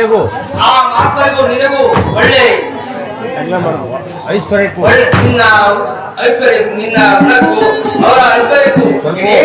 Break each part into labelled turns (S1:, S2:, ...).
S1: ನಿನಗೂ.
S2: ಆ ಮಹಾತ್ಮರಿಗೂ ನಿನಗೂ ಒಳ್ಳೆ
S1: ಐಶ್ವರ್ಯಕ್ಕೆ
S2: ಒಳ್ಳೆ ನಿನ್ನ ಐಶ್ವರ್ಯ ನಿನ್ನ ಅವರ ಐಶ್ವರ್ಯಕ್ಕೂ ಏನೇ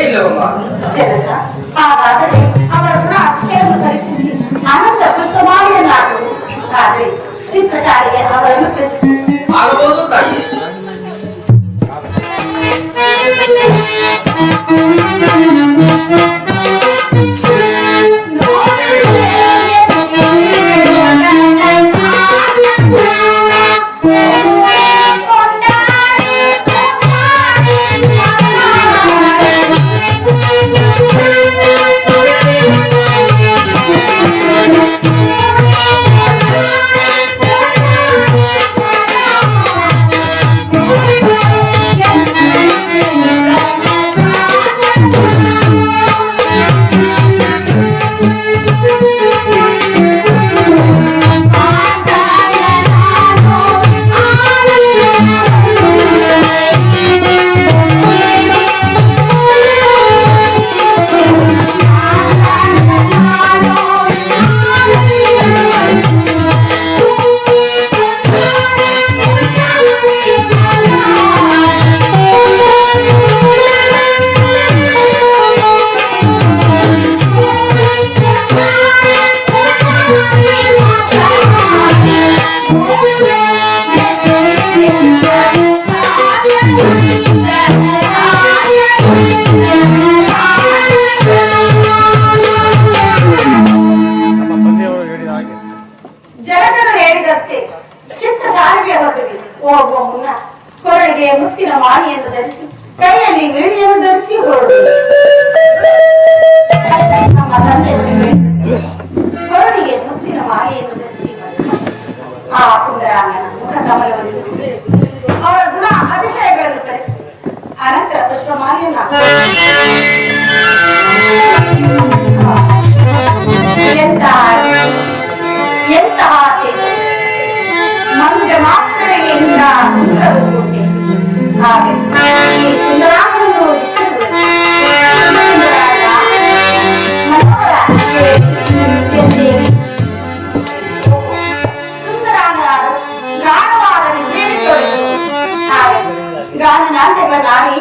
S3: ಹೋಗುವ ಮುನ್ನ ಕೊರಳಿಗೆ ಮುತ್ತಿನ ಮಾಲೆಯನ್ನು ಧರಿಸಿ ಕೈಯಲ್ಲಿ ವೀಣಿಯನ್ನು ಧರಿಸಿ ಹೊರಡಿ ನಮ್ಮ ತಂದೆಯವರು ಹೇಳಿದಂತೆ ಕೊರಳಿಗೆ ಮುತ್ತಿನ ಮಾಲೆಯನ್ನು ಧರಿಸಿ ಹೊರಡಿ. ಆ ಸುಂದರಾಂಗನ ಮುಖ ಕಮಲವನ್ನು ಅವರ ಗುಣ ಅತಿಶಯ
S2: ಮಾರಿಯನ್ನ ಎಂತ గాలి నాన్న దగ్గర రాని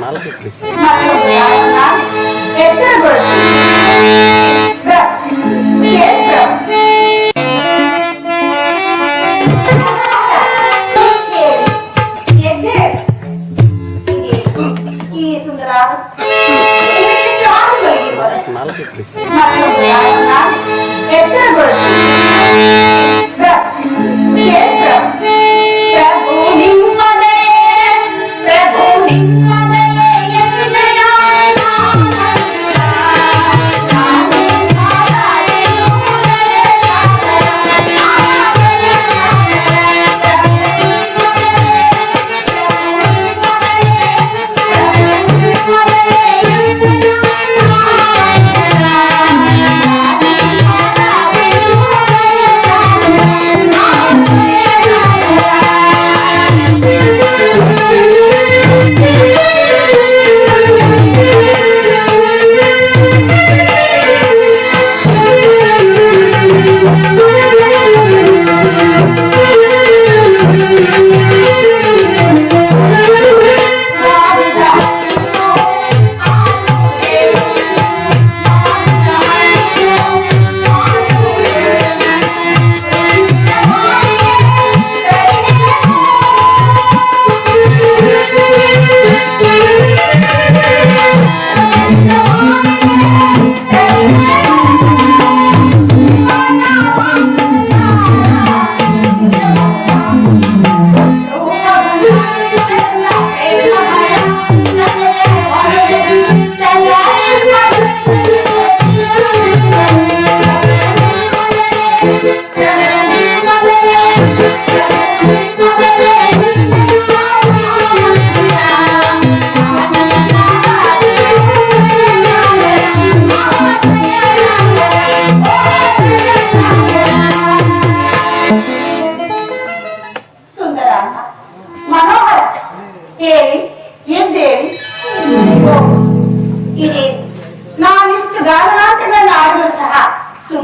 S2: ನಾಲ್ಕು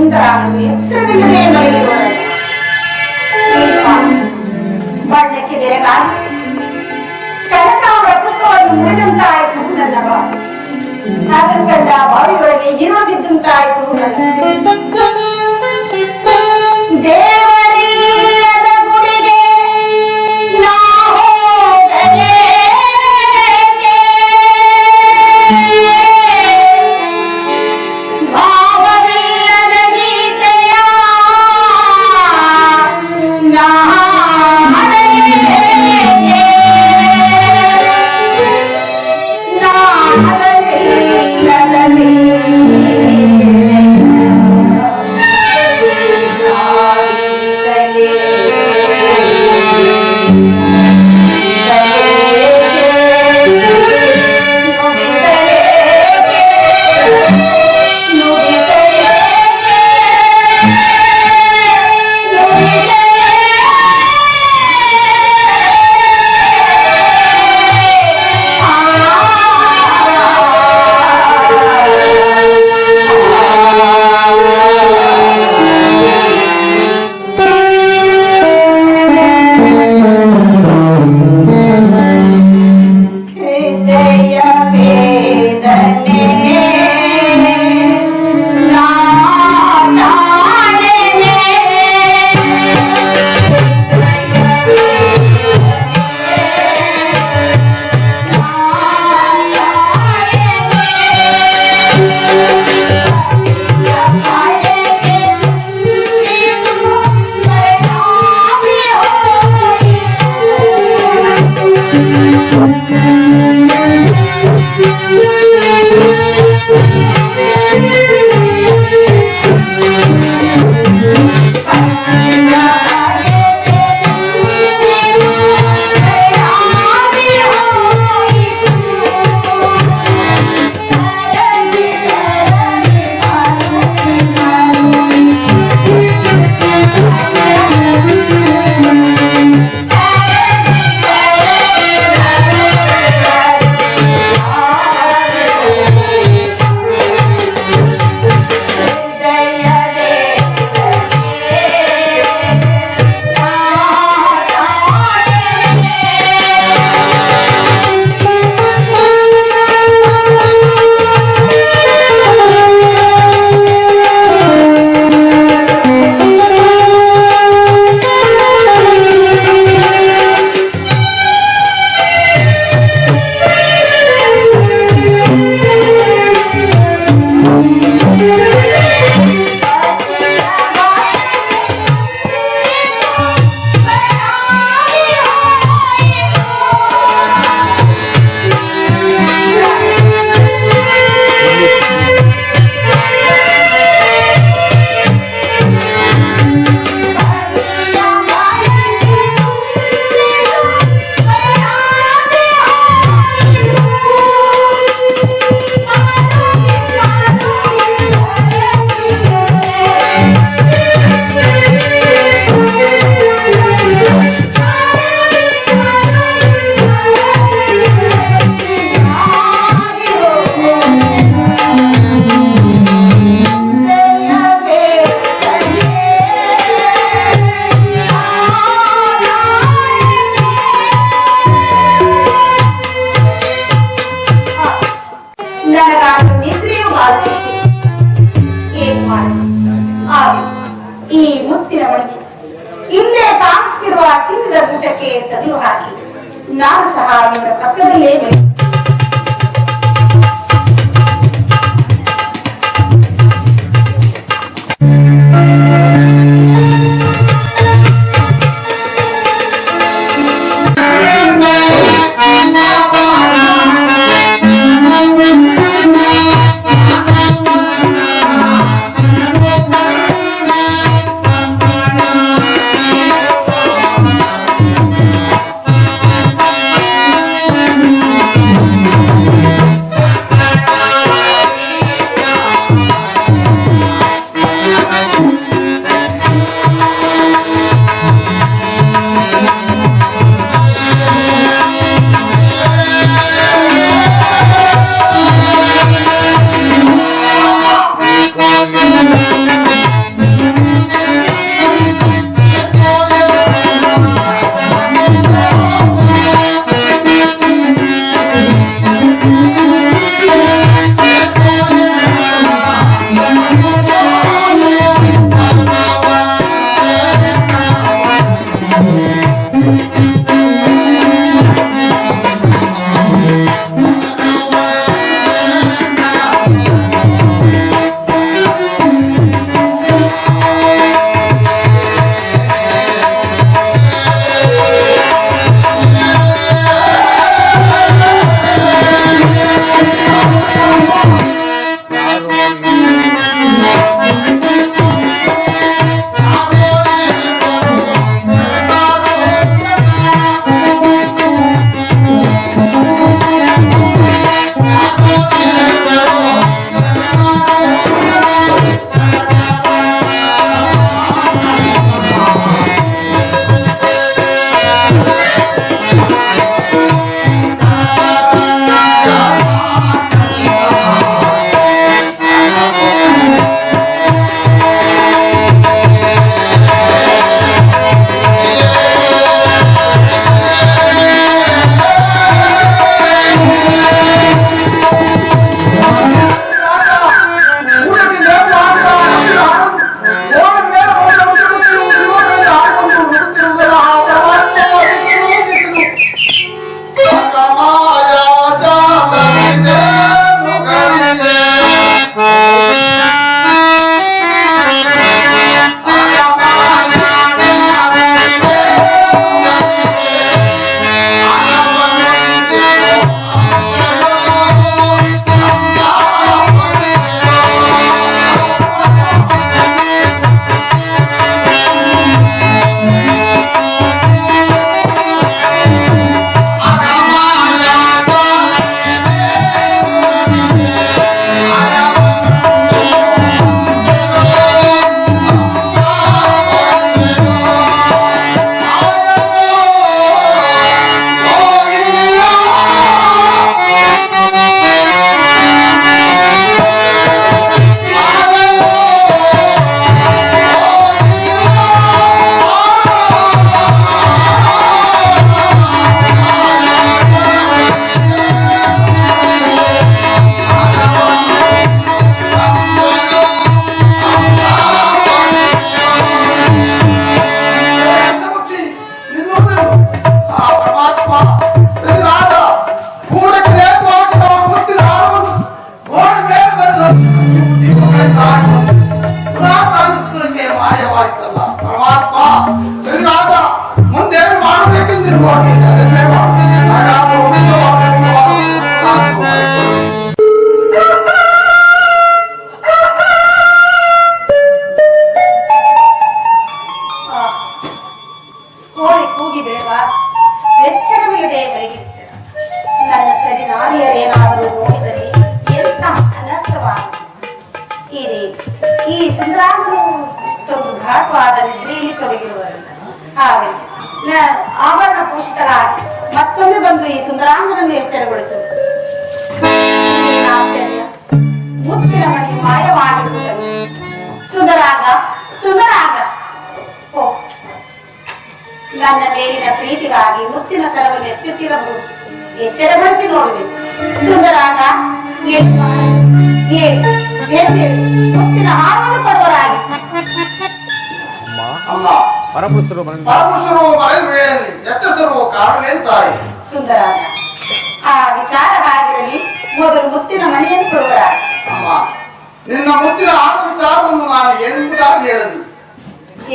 S2: ಸುಂದರ ಎತ್ತರವಿಲ್ಲದೆ ಮಲಗಿರುವಳು ದೀಪ ಬಣ್ಣಕ್ಕೆ ಬೆರಗಾದ ಕನಕಾಂಬರ ಪುಷ್ಪವನ್ನು ಮುರಿದಂತಾಯಿತು ನನ್ನ ಬಾಳು ಅದನ್ನು ಕಂಡ ಬಾವಿಯೊಳಗೆ ಇರೋದಿದ್ದಂತಾಯಿತು ನನ್ನ ಇಲ್ಲೇ ಕಾಣುತ್ತಿರುವ ಚಿನ್ನದ ಊಟಕ್ಕೆ ತಗಲು ಹಾಕಿ. ನಾನು ಸಹ ಇವರ ಪಕ್ಕದಲ್ಲೇ to walk into ಬಂದ
S4: ಪರಮುಷರು ಮರಳು ವೇಳೆಯಲ್ಲಿ ಎಚ್ಚರಿಸಲು ಕಾರಣವೇನು ತಾಯಿ
S2: ಸುಂದರಾಗ ಆ ವಿಚಾರ ಹಾಗಿರಲಿ ಮೊದಲು ಮುತ್ತಿನ ಮನೆಯನ್ನು ಕೊಡುವರಾಗಿ
S4: ಅಮ್ಮ ನಿನ್ನ ಮುತ್ತಿನ ಆದ ವಿಚಾರವನ್ನು ನಾನು ಏನೆಂಬುದಾಗಿ ಹೇಳದು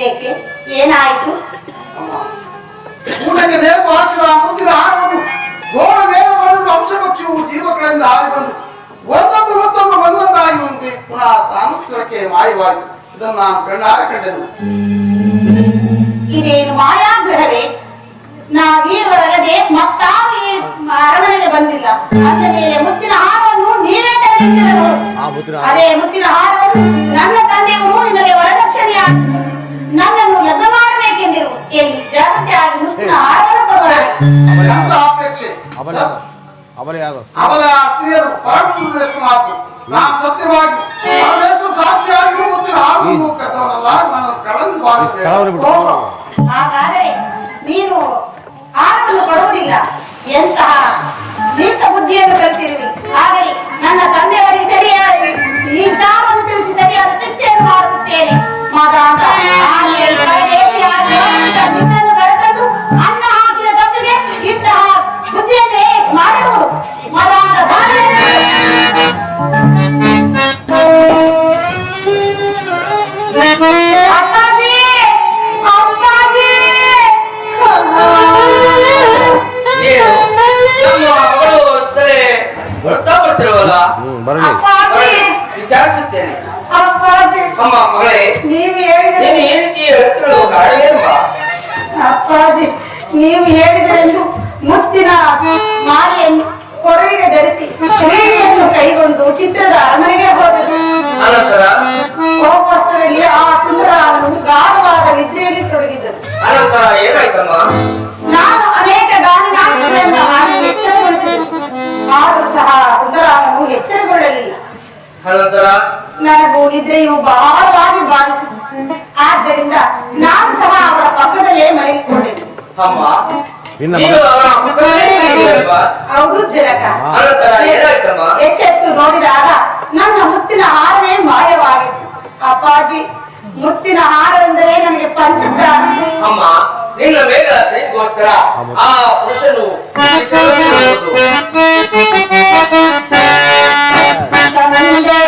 S2: ಏಕೆ ಏನಾಯ್ತು
S4: ಅಮ್ಮ ಊಟಕ್ಕೆ ನೇಮ ಹಾಕಿದ ಆ ಮುತ್ತಿನ ಹಾರವನ್ನು ಗೋಡ ಮೇಲೆ ಬರೆದು ಅಂಶಪಕ್ಷಿಯು ಜೀವಗಳಿಂದ ಹಾರಿ ಬಂದು ಒಂದೊಂದು ಒಂದೊಂದು ಒಂದೊಂದಾಗಿ ಒಂದು ಪುನಃ ತಾನು ಸ್ಥಳಕ್ಕೆ ಮಾಯವಾಗಿ ಇದನ್ನು ನಾನು ಕಣ್ಣಾರೆ ಕಂಡೆನು.
S2: ಇದೇನು ಮಾಯಾಗ್ರಹವೇ? ನಾವೀವರಲ್ಲದೆ ಮತ್ತಾರು ಈ ಅರಮನೆಗೆ ಬಂದಿಲ್ಲ. ಅಂದ ಮೇಲೆ ಮುತ್ತಿನ ಹಾರವನ್ನು ನೀವೇ. ಅದೇ ಮುತ್ತಿನ ಹಾರವನ್ನು ನನ್ನ ತಂದೆ ನಿಮಗೆ ವರದಕ್ಷಿಣೆಯಾಗಿ ನನ್ನನ್ನು ಲಗ್ನ ಮಾಡಬೇಕೆಂದಿರು. ಎಲ್ಲಿ ಜಾಗೃತಿ ಆಗಿ ಮುತ್ತಿನ ಹಾರವನ್ನು
S4: ಕೊಡುವ ಅಪೇಕ್ಷೆ. ಸ್ತ್ರೀಯರು ಪರಮುಷ್ಟು ಮಾತು ನಾನು ಸತ್ಯವಾಗಿ ನಾನು ಕಳೆದು
S2: ಹಾಗಾದರೆ ಕೊಡುವುದಿಲ್ಲ. ಎಂತಹ ನೀಚ ಬುದ್ಧಿಯನ್ನು ಕಲಿತಿರುವಿ ಆಗಲಿ ನನ್ನ ತಂದೆಯವರಿಗೆ ಸರಿಯಾದ ಈ ವಿಚಾರವನ್ನು ತಿಳಿಸಿ ಸರಿಯಾದ ಶಿಕ್ಷೆಯನ್ನು ಮಾಡಿಸುತ್ತೇನೆ ಮಗ
S5: ವಿಚಾರಿಸುತ್ತೇನೆ.
S2: ಅಪ್ಪಾಜಿ.
S5: ಅಮ್ಮ ಮಗಳೇ
S2: ನೀವು ಹೇಳಿದ್ರೆ ನೀವು ಹೇಳಿದರೆಂದು ಮುತ್ತಿನ ಮಾಲೆಯನ್ನು ಕೊರಳಿಗೆ ಧರಿಸಿ ಸೇವೆಯನ್ನು ಕೈಗೊಂಡು ಚಿತ್ರದ ಅರಮನೆಗೆ ಹೋದರು ಆ ಸುಂದರವಾದ ಗಾಢವಾದ ನಿದ್ರೆಯಲ್ಲಿ ತೊಡಗಿದ್ದರು ನಾನು ಅನೇಕ ಗಾನ ಆದರೂ ಸಹ ಸುಂದರವನ್ನು ಎಚ್ಚರಗೊಳ್ಳಲಿಲ್ಲ. ನನಗೂ ನಿದ್ರೆಯು ಬಹಳವಾಗಿ ಬಾಧಿಸಿದೆ ಆದ್ದರಿಂದ ನಾನು ಸಹ ಅವರ ಪಕ್ಕದಲ್ಲೇ
S5: ಮಲಗಿಕೊಂಡೆ
S2: ಎಚ್ಚೆತ್ತು ನೋಡಿದಾಗ ನನ್ನ ಮುತ್ತಿನ ಹಾರವೇ ಮಾಯವಾಗಿತ್ತು ಅಪ್ಪಾಜಿ ಮುತ್ತಿನ ಹಾರ ಅಂದರೆ ನನಗೆ ಪಂಚಪ್ರಾಣ
S5: ಅಮ್ಮ ನಿನ್ನ ಬೇಗ ಪ್ರೀತಿಗೋಸ್ಕರ ಆ ಪುರುಷನು
S2: ತಂದೆ